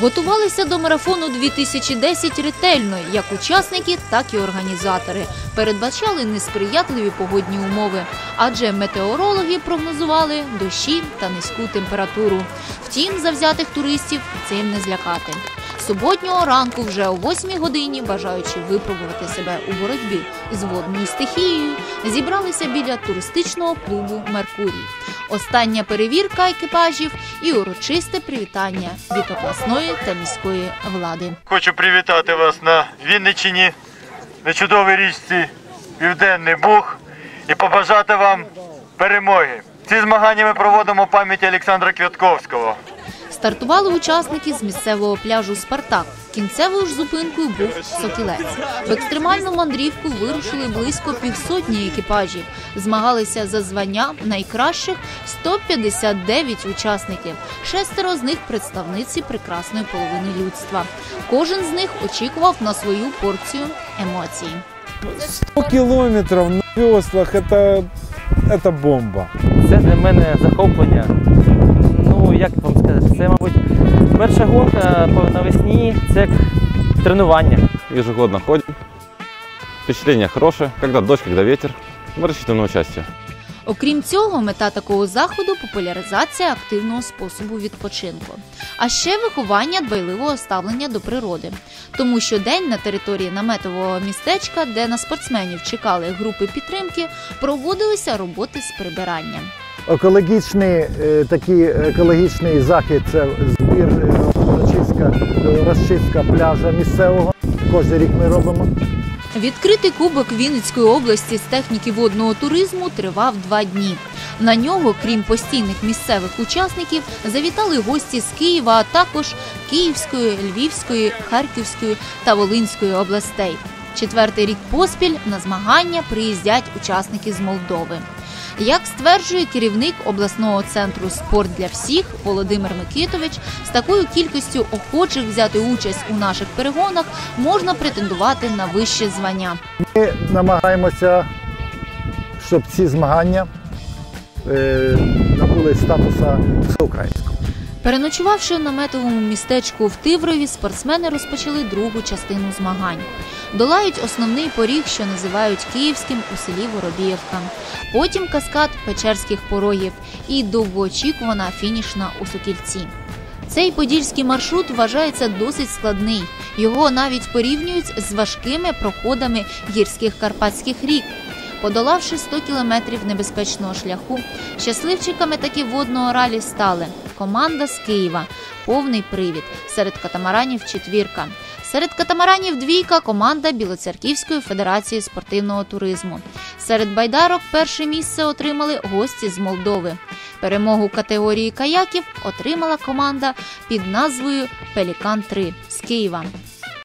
Готувалися до марафону 2010 ретельно, як учасники, так і організатори. Передбачали несприятливі погодні умови, адже метеорологи прогнозували дощі та низьку температуру. Втім, завзятих туристів цим не злякати. Суботнього ранку, вже о 8 годині, бажаючи випробувати себе у боротьбі з водною стихією, зібралися біля туристичного клубу Меркурій. Остання перевірка екіпажів і урочисте привітання від обласної та міської влади. Хочу привітати вас на Вінниччині, на чудовій річці Південний Буг і побажати вам перемоги. Ці змагання ми проводимо пам'яті Олександра Квятковського. Стартували учасники з місцевого пляжу Спартак. Кінцевою ж зупинкою був Сокілець. В екстремальну мандрівку вирушили близько півсотні екіпажів. Змагалися за звання найкращих 159 учасників. Шестеро з них представниці прекрасної половини людства. Кожен з них очікував на свою порцію емоцій. 100 километров на веслах это, это бомба. Це для мене захоплення. Ну, як вам сказати, це, мабуть, перша гонка навесні це тренування. Ежегодно ходим. Впечатление хорошее, когда дождь, когда ветер. Мы рассчитываем на участие. Окрім цього, мета такого заходу популяризація активного способу відпочинку, а ще виховання дбайливого ставлення до природи. Тому що день на території наметового містечка, де на спортсменів чекали групи підтримки, проводилися роботи з прибиранням. Екологічний е, такий екологічний захід це збір е, розчистка, розчистка пляжа місцевого. Кожен рік ми робимо. Відкритий кубок Вінницької області з техніки водного туризму тривав два дні. На нього, крім постійних місцевих учасників, завітали гості з Києва, а також Київської, Львівської, Харківської та Волинської областей. Четвертий рік поспіль на змагання приїздять учасники з Молдови. Як стверджує керівник обласного центру Спорт для всіх Володимир Микитович, з такою кількістю охочих взяти участь у наших перегонах можна претендувати на вище звання. Ми намагаємося, щоб ці змагання е, набули статуса всеукраїнського. Переночувавши в наметовому містечку в Тиврові, спортсмени розпочали другу частину змагань. Долають основний поріг, що називають київським у селі Воробіївка. Потім каскад Печерських порогів і довгоочікувана фінішна у Сокільці. Цей подільський маршрут вважається досить складний. Його навіть порівнюють з важкими проходами гірських карпатських рік. Подолавши 100 кілометрів небезпечного шляху, щасливчиками таки водного ралі стали команда з Києва, повний привід, серед катамаранів четвірка. Серед катамаранів двійка команда Білоцерківської федерації спортивного туризму. Серед байдарок перше місце отримали гості з Молдови. Перемогу категорії каяків отримала команда під назвою Пелікан 3 з Києва.